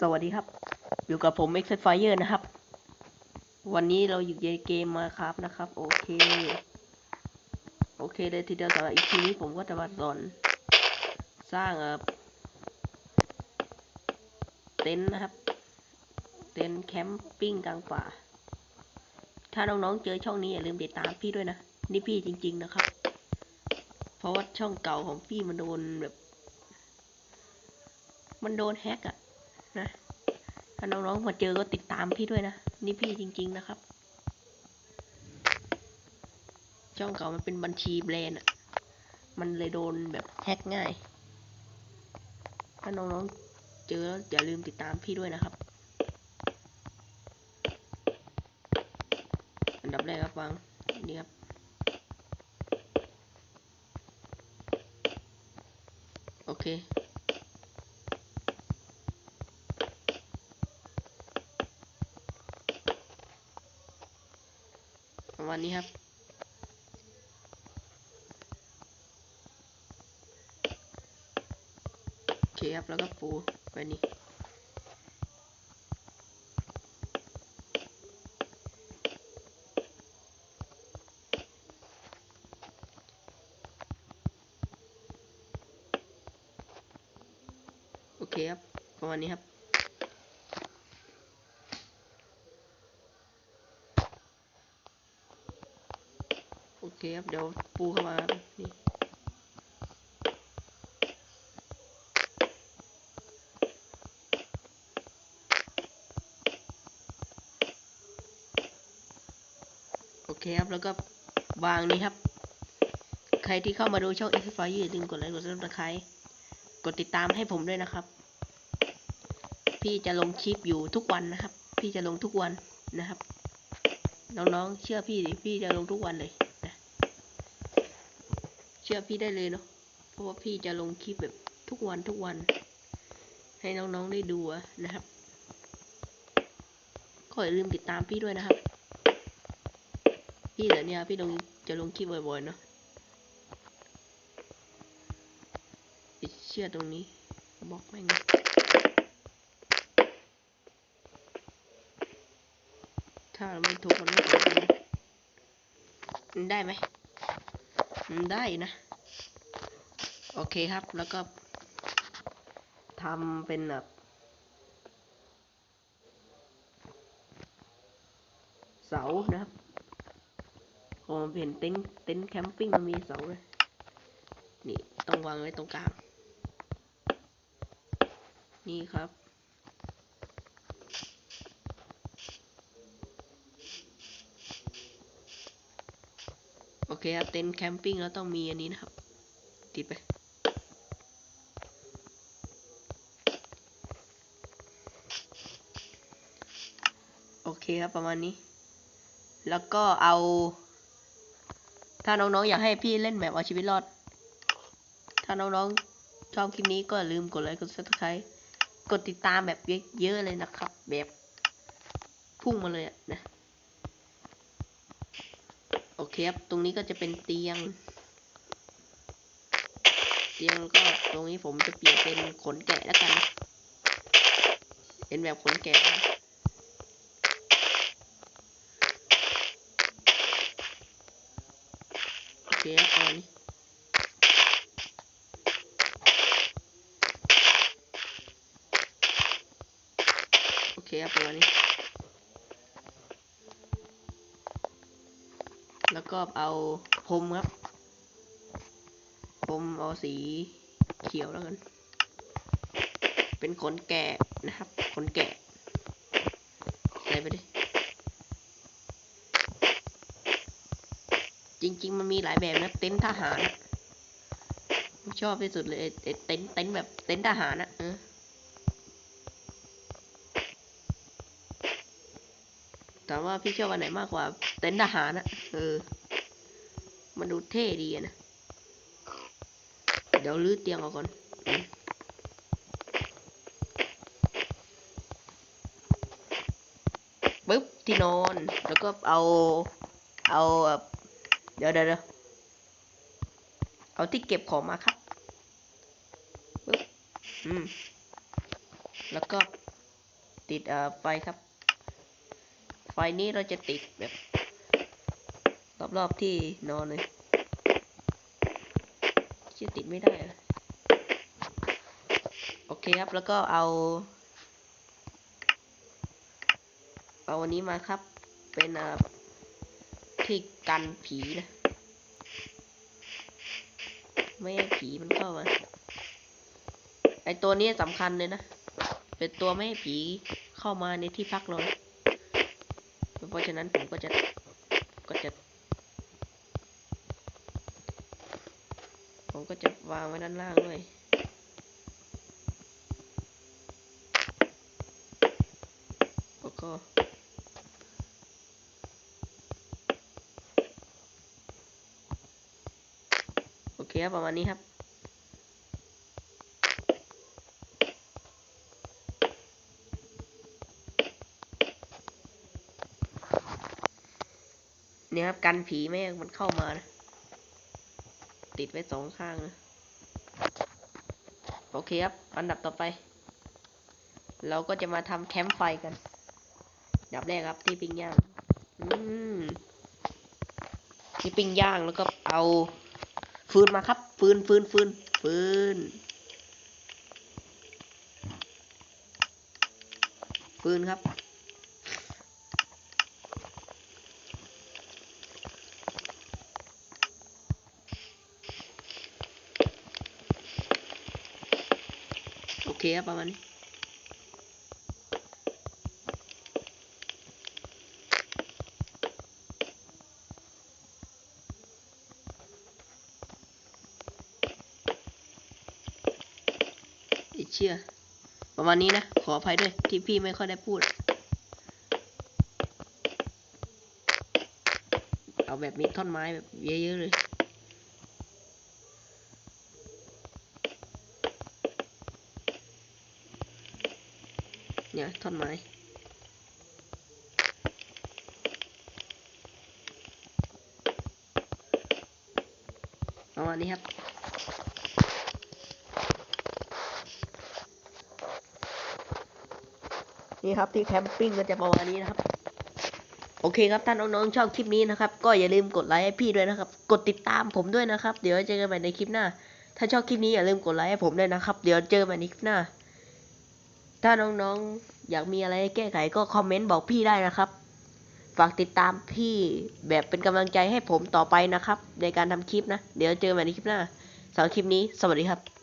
สวัสดีครับ อยู่กับผม X Fire นะครับ วันนี้เราอยู่ในเกมมาครับนะครับ โอเค โอเคเลยทีเดียวสำหรับอีพีนี้ผมก็จะมาสอน สร้างเอ่อเต็นท์นะครับ เต็นท์แคมปิ้งกลางป่า ถ้าน้องๆเจอช่องนี้อย่าลืมติดตามพี่ด้วยนะ นี่พี่จริง ๆนะครับ เพราะว่าช่องเก่าของพี่มันโดนแบบ มันโดนแฮกอะ นะ ถ้าน้องๆมาเจอก็ติดตามพี่ด้วยนะ นี่พี่จริง ๆนะครับ ช่องเก่ามันเป็นบัญชีแบรนด์อะมันเลยโดนแบบแฮกง่าย ถ้าน้องๆเจออย่าลืมติดตามพี่ด้วยนะครับ อันดับแรกครับวางนี่ครับโอเค ประมาณนี้ครับ โอเคครับ แล้วก็ปูไปนี่โอเคครับ ประมาณนี้ครับ เคครับ เดี๋ยวปูเข้ามาครับนี่โอเคครับ แล้วก็วางนี้ครับ ใครที่เข้ามาดูช่อง x f i อย่าลืมกดไลค์กดซับสไครต์กดติดตามให้ผมด้วยนะครับ พี่จะลงคลิปอยู่ทุกวันนะครับ พี่จะลงทุกวันนะครับ น้องๆ เชื่อพี่ดิพี่จะลงทุกวันเลย ชื่อพี่ได้เลยเนาะเพราะว่าพี่จะลงคลิปแบบทุกวันทุกวัน ให้น้องๆได้ดูนะครับก็อย่าลืมติดตามพี่ด้วยนะครับ พี่เดี๋ยวเนี้พี่ลงจะลงคลิปบ่อยๆเนาะติดเชื่อตรงนี้บล็อกแม่งถ้าเราไม่ทุกมันไม่ถูกนะมันได้ไหม ได้นะ โอเคครับแล้วก็ทำเป็นแบบเสานะครับผมเห็นเต็นท์เต็นท์แคมปิ้งมันมีเสาเลยนี่ต้องวางไว้ตรงกลาง นี่ครับ เคครับ เต็นท์แคมปิ้งแล้วต้องมีอันนี้นะครับ ติดไป โอเคครับประมาณนี้ แล้วก็เอา ถ้าน้องๆ อยากให้พี่เล่นแบบเอาชีวิตรอด ถ้าน้องๆ ชอบคลิปนี้ก็ลืมกดไลค์กด subscribe กดติดตามแบบเยอะๆเลยนะครับ แบบพุ่งมาเลยอะนะ เคครับ ตรงนี้ก็จะเป็นเตียง เตียงก็ตรงนี้ผมจะเปลี่ยนเป็นขนแกะแล้วกันนะเป็นแบบขนแกะนะโอเคครับประมาณนี้โอเคครับประมาณนี้ แล้วก็เอาพรมครับพรมเอาสีเขียวแล้วกัน เป็นขนแกะนะครับขนแกะใส่ไปดิจริง ๆ มันมีหลายแบบนะ เต็นท์ทหารชอบที่สุดเลยเต็นท์เต็นท์แบบเต็นท์ทหารอะเออ ถามว่าพี่ชอบอันไหนมากกว่า เต็นท์ทหารอะเออ มันดูเท่ดีนะ เดี๋ยวลื้อเตียงออกก่อนปึ๊บที่นอน แล้วก็เอา เอาเดี๋ยวเดี๋ยวเอาที่เก็บของมาครับปึ๊บอืม แล้วก็ติดเอ่อไฟครับ นี้เราจะติดแบบ รอบๆที่นอนเลยชื่ติดไม่ได้อะโอเคครับแล้วก็เอาเอาวันนี้มาครับ เป็นเอ่อที่กันผีนะไม่ให้ผีมันเข้ามาไอตัวนี้สำคัญเลยนะ เป็นตัวไม่ให้ผีเข้ามาในที่พักเรา เพราะฉะนั้นผมก็จะก็จะ ผมก็จะวางไว้ด้านล่างด้วยแล้วก็โอเคครับประมาณนี้ครับ เนี่ยครับกันผีไม่มันเข้ามานะติดไว้สองข้างนะโอเคครับ อันดับต่อไป เราก็จะมาทำแคมป์ไฟกันอันดับแรกครับที่ปิ้งย่างที่ปิ้งย่างแล้วก็เอาฟืนมาครับ ฟืนฟืนฟืนฟืนฟืนครับ เคครับประมาณนี้ไอ้เชื่อ ประมาณนี้นะ ขออภัยด้วย ที่พี่ไม่ค่อยได้พูด เอาแบบมีท่อนไม้แบบเยอะๆเลย เนี่ยท่อนไม้ประมาณนี้ครับ นี่ครับที่แคมปิ้งก็จะประมาณนี้นะครับโอเคครับถ้านน้องๆชอบคลิปนี้นะครับ ก็อย่าลืมกดไลค์ให้พี่ด้วยนะครับ กดติดตามผมด้วยนะครับ เดี๋ยวเจอกันใหม่ในคลิปหน้า ถ้าชอบคลิปนี้อย่าลืมกดไลค์ให้ผมด้วยนะครับ เดี๋ยวเจอกันใหม่ในคลิปหน้า ถ้าน้องๆอยากมีอะไรให้แก้ไขก็คอมเมนต์บอกพี่ได้นะครับ ฝากติดตามพี่แบบเป็นกำลังใจให้ผมต่อไปนะครับ ในการทำคลิปนะ เดี๋ยวเจอกันใหม่ในคลิปหน้าสำหรับคลิปนี้ สวัสดีครับ